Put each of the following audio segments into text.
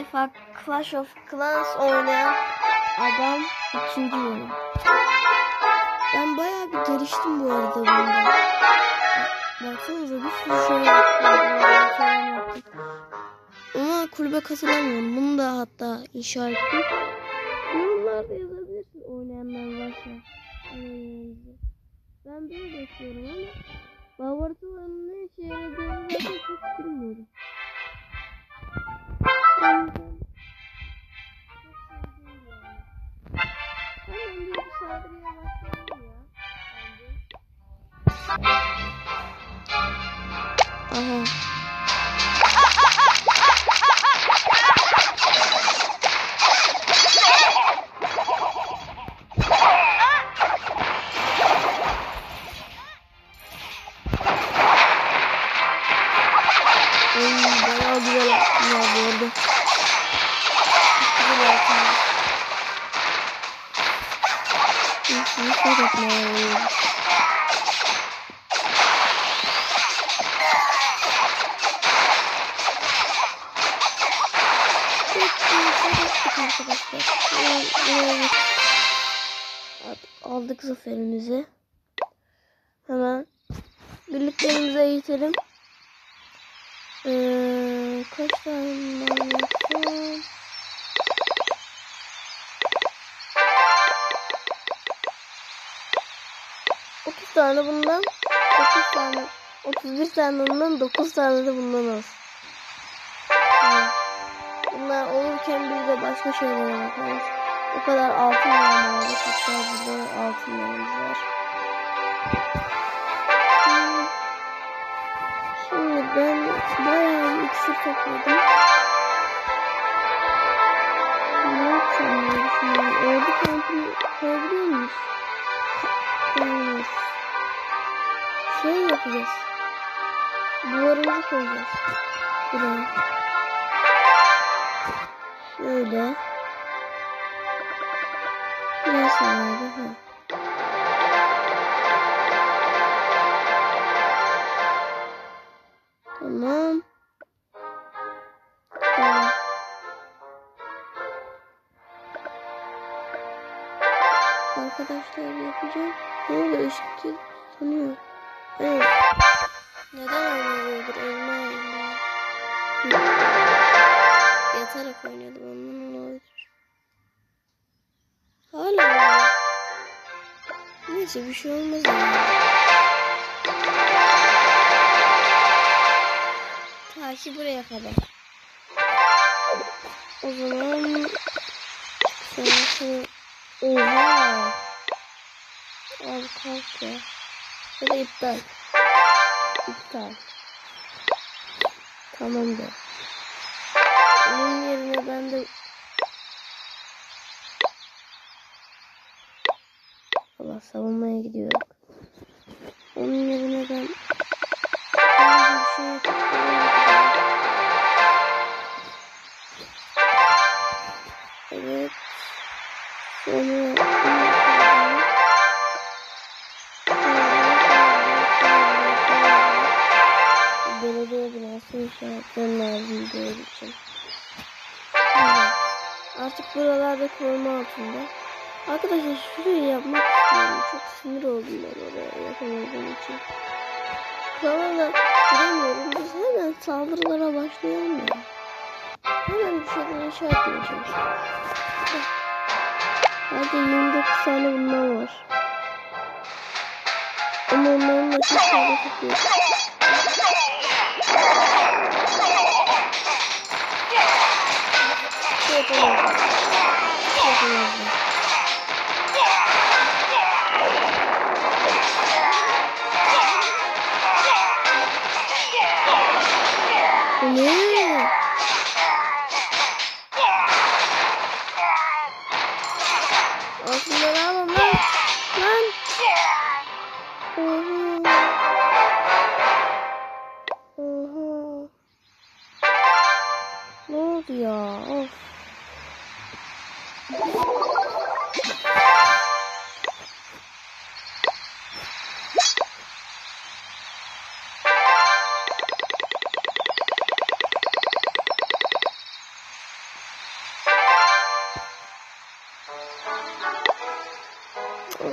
defa Clash of Clans oynayan adam ikinci bölüm. Ben bayağı bir geliştim bu arada bunda. Baksanıza bir sürü şey yaptım. Ama kulübe katılamıyorum. Bunu da hatta inşa ettim. Yorumlarda yazabilirsin oynayanlar varsa. Oynayanlarınızı. Ben böyle bekliyorum ama laboratuvarın ne işe yaradığını çok bilmiyorum. Aha. Oy bayağı Aldık zaferimizi. Hemen birliklerimize eğitelim. Ee, kaç tane yapsam? Otuz tane bundan, dokuz tane, otuz bir tane bundan, dokuz tane de bundan. Tamam. Bunlar olurken biz de başka şeylere bakarız. O kadar altın yağma aldık. Hatta burada altın yağımız var. Şimdi ben bayağı bir iksir topladım. Ne yapsam diye düşünüyorum. Orada kampını koyabiliyor muyuz? Koyamıyoruz. Şey yapacağız. Duvarımızı koyacağız. Buraya. Şöyle. Neyse abi. Tamam. Tamam. Arkadaşlar yapacağım. Ne oluyor ışık sanıyor. Evet. Neden öyle oluyordur? Elma elma. Yatarak oynadım ondan Neyse bir şey olmaz. Ta ki buraya kadar. O zaman sonrası Oha. Abi kalk ya. Ya da iptal. İptal. Tamam da. Onun yerine ben de Allah savunmaya gidiyorum. Onun yerine ben. Evet. Sonra. Belediye binası inşa etmem lazım diyor için. Artık buralarda koruma altında. Arkadaşlar şurayı yapmak istiyorum. Çok sinir oldum ben oraya yapamadığım için. Kravala giremiyorum. Biz hemen saldırılara başlayalım ya. Hemen bir şeyler inşa etmeye çalışalım. Hadi 29 tane bundan var. Ama onların da çok fazla tutuyor. Şey yapamazdım. Şey yapamazdım. Bu ne?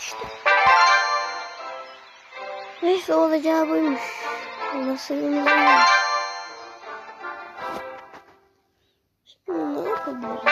İşte. Neyse olacağı buymuş. Nasılımız var. Şimdi ne yapabiliriz?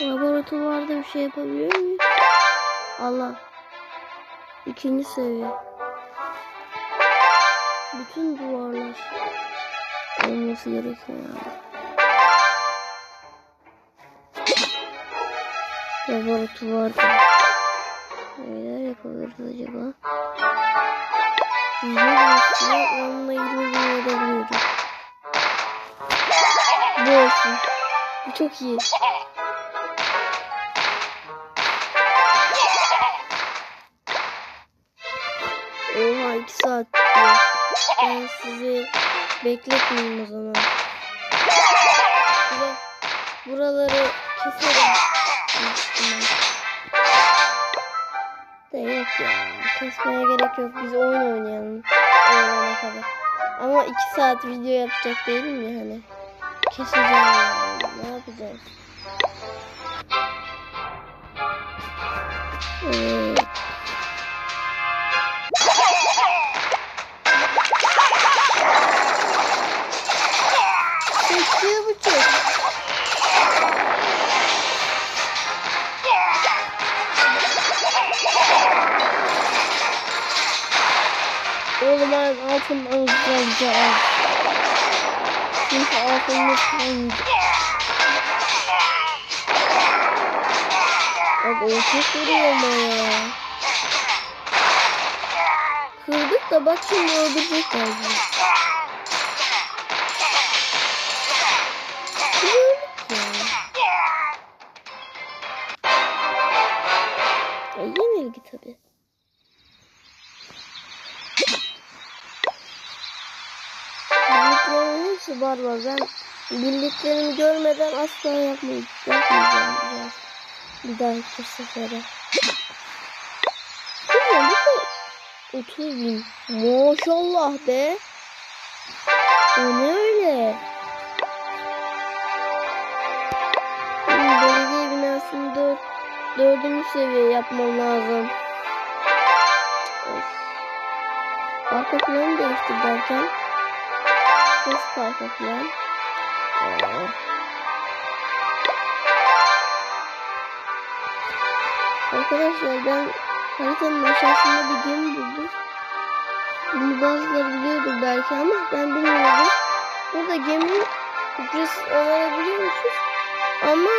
Laboratuvarda bir şey yapabiliyor muyuz? Allah. İkinci seviye. Bütün duvarlar olması gerekiyor yani. Laboratuvarda neler yapabiliriz acaba? Dersine onunla 20 bin edebiliyorum. Bu olsun. Bu çok iyi. Oha 2 saat. Ben sizi bekletmeyeyim o zaman. Buraları keserim. De yok ya. Kesmeye gerek yok. Biz oyun oynayalım. Oynana kadar. Ama 2 saat video yapacak değilim ya hani. Keseceğim. Ne yapacağız? Evet. Sekiyor buçuk. Oğlum ben altından güzelce al. Çünkü altında kalmayacak. Bak o çok vuruyor ama ya. Kırdık da bak şimdi öldürecek. Ya yenilgi tabii. Var var. Ben bildiklerimi görmeden asla yapmayacağım. Yapmayacağım biraz. Bir dahaki sefere. Bir de 30 bin. Maşallah be. O ne öyle? Belediye binasını dört, dördüncü seviye yapmam lazım. Of. Arka planı değiştir derken. Arka plan? Ee, Arkadaşlar ben haritanın aşağısında bir gemi buldum. Bunu bazıları biliyordur belki ama ben bilmiyordum. Burada gemi ücretsiz alabiliyormuşuz. Ama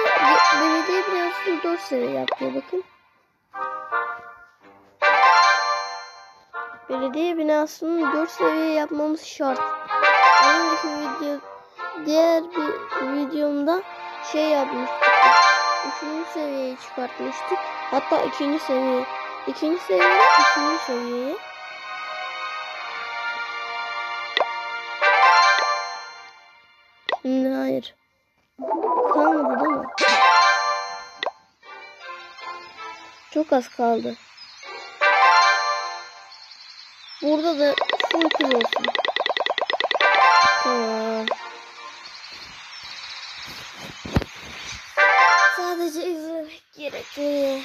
belediye binasını 4 seviye yapıyor bakın. Belediye binasını 4 seviye yapmamız şart. Video, diğer bir videomda şey yapmıştık. Üçüncü seviyeye çıkartmıştık. Hatta ikinci seviye. İkinci seviye, üçüncü seviyeye. Şimdi hayır. Kalmadı değil mi? Çok az kaldı. Burada da full olsun. Tamam. Sadece izlemek gerekli.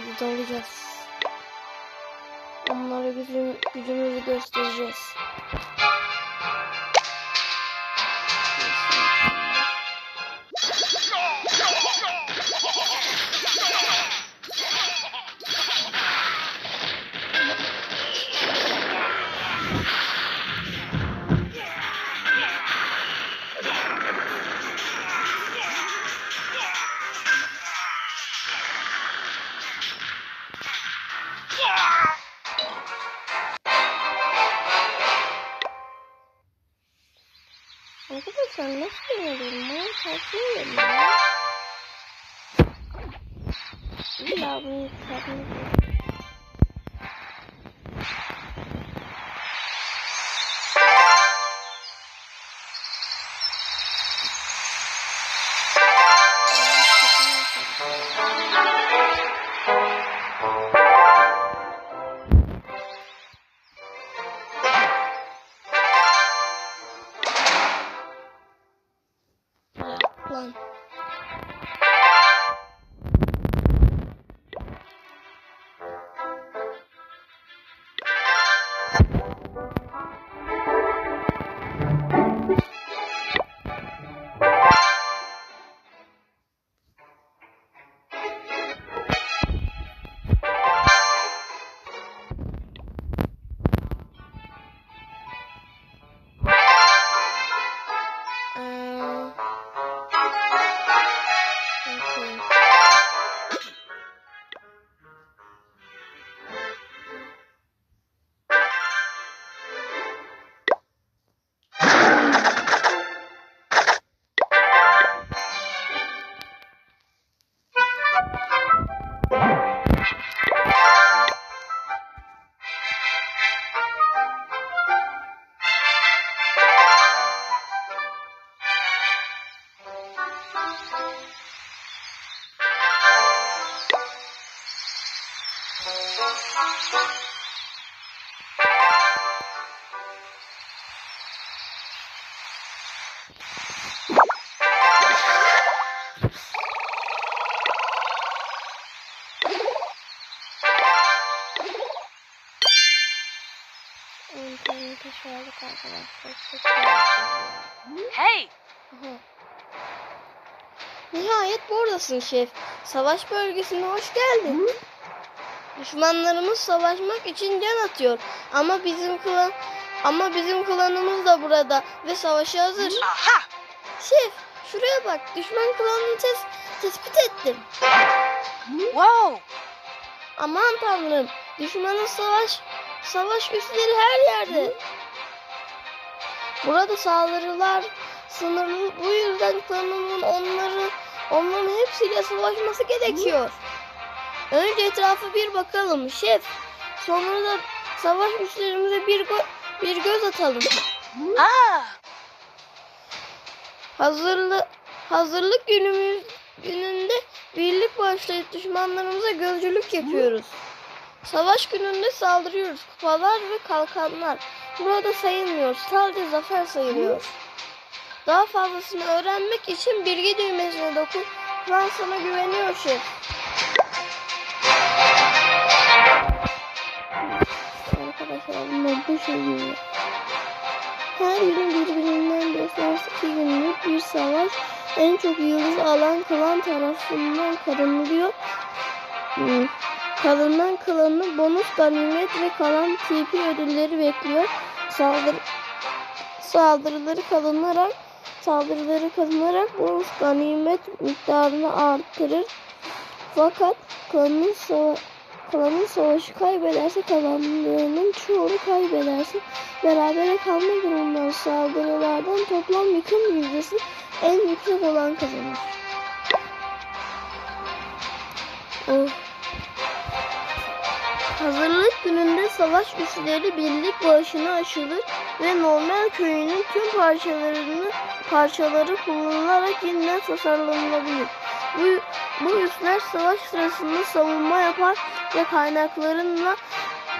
Hadi dalacağız. Onlara gücüm, gücümüzü göstereceğiz. Hey! Nihayet buradasın şef. Savaş bölgesine hoş geldin. Düşmanlarımız savaşmak için can atıyor. Ama bizim klan ama bizim klanımız da burada ve savaşa hazır. Aha! Şef, şuraya bak. Düşman klanını tes- tespit ettim. Wow! Aman tanrım. Düşmanın savaş savaş üsleri her yerde. Burada saldırılar sınırlı. Bu yüzden klanımın onları onların hepsiyle savaşması gerekiyor. Önce etrafa bir bakalım şef. Sonra da savaş üslerimize bir go- bir göz atalım. Ah! Hazırlı hazırlık günümüz gününde birlik başlayıp düşmanlarımıza gözcülük yapıyoruz. Savaş gününde saldırıyoruz. Kupalar ve kalkanlar. Burada sayılmıyor. Sadece zafer sayılıyor. Daha fazlasını öğrenmek için bilgi düğmesine dokun. Klan sana güveniyor şef. Şey her gün birbirinden iki günlük bir savaş en çok yıldız alan klan tarafından kazanılıyor. Hmm. Kazanan klanı bonus ganimet ve kalan TP ödülleri bekliyor. Saldır saldırıları kazanarak saldırıları kazanarak bonus ganimet miktarını artırır. Fakat klanın klanın savaşı kaybederse kazandığının çoğunu kaybederse berabere kalma durumundan saldırılardan toplam yıkım yüzdesi en yüksek olan kazanır. Oh. Hazırlık gününde savaş üsleri birlik bağışına açılır ve normal köyünün tüm parçalarını parçaları kullanılarak yeniden tasarlanabilir. Bu, bu üsler savaş sırasında savunma yapar ve kaynaklarınla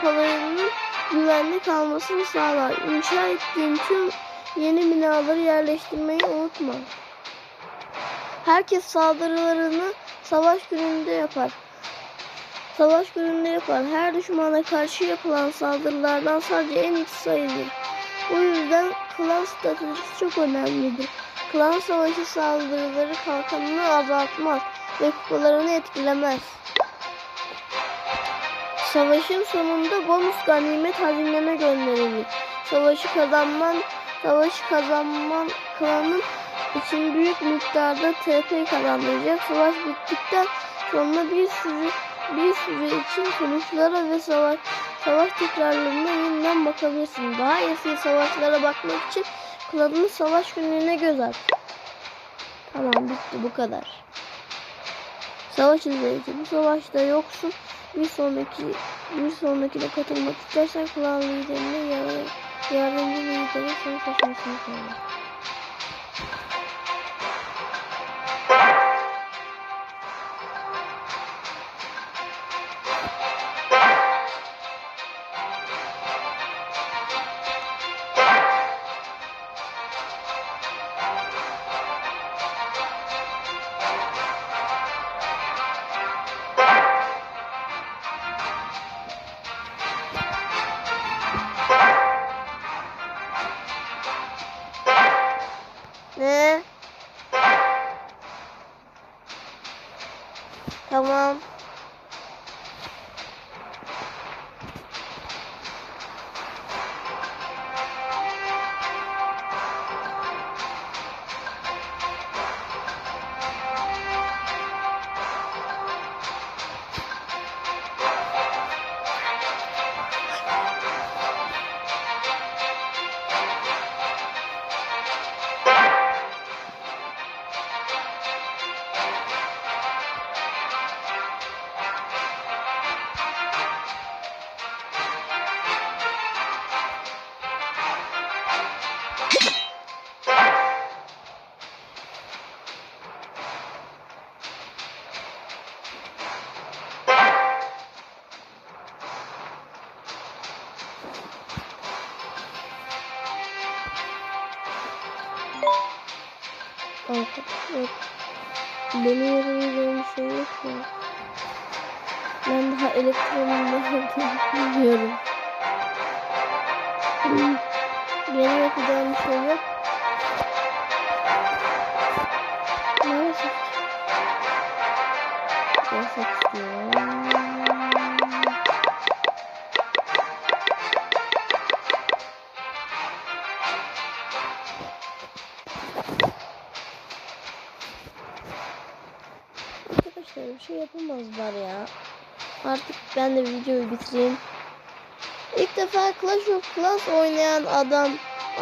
kalanının güvenli kalmasını sağlar. İnşa ettiğin tüm yeni binaları yerleştirmeyi unutma. Herkes saldırılarını savaş gününde yapar. Savaş gününde yapar. Her düşmana karşı yapılan saldırılardan sadece en iyisi sayılır. Bu yüzden klan stratejisi çok önemlidir. Klan savaşı saldırıları kalkanını azaltmaz ve kupalarını etkilemez. Savaşın sonunda bonus ganimet hazinene gönderilir. Savaşı kazanman, savaşı kazanman klanın için büyük miktarda TP kazandıracak. Savaş bittikten sonra bir sürü bir süre için sonuçlara ve savaş savaş tekrarlarına yeniden bakabilirsin. Daha eski savaşlara bakmak için klanın savaş günlüğüne göz at. Tamam bitti bu kadar. Savaş izleyici. Bu savaşta yoksun. Bir sonraki bir sonrakine katılmak istersen klan liderine yardım, yardımcı lideri seni seçmesini söyle. Arkadaşlar beni yaralayacağım bir şey yok ya. Ben daha elektronun ne olduğunu bilmiyorum. Benim yapacağım şey yok. Ben de videoyu bitireyim. İlk defa Clash of Clans oynayan adam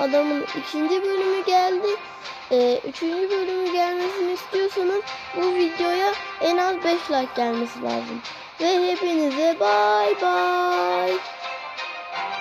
adamın ikinci bölümü geldi. Ee, üçüncü bölümü gelmesini istiyorsanız bu videoya en az 5 like gelmesi lazım. Ve hepinize bay bay.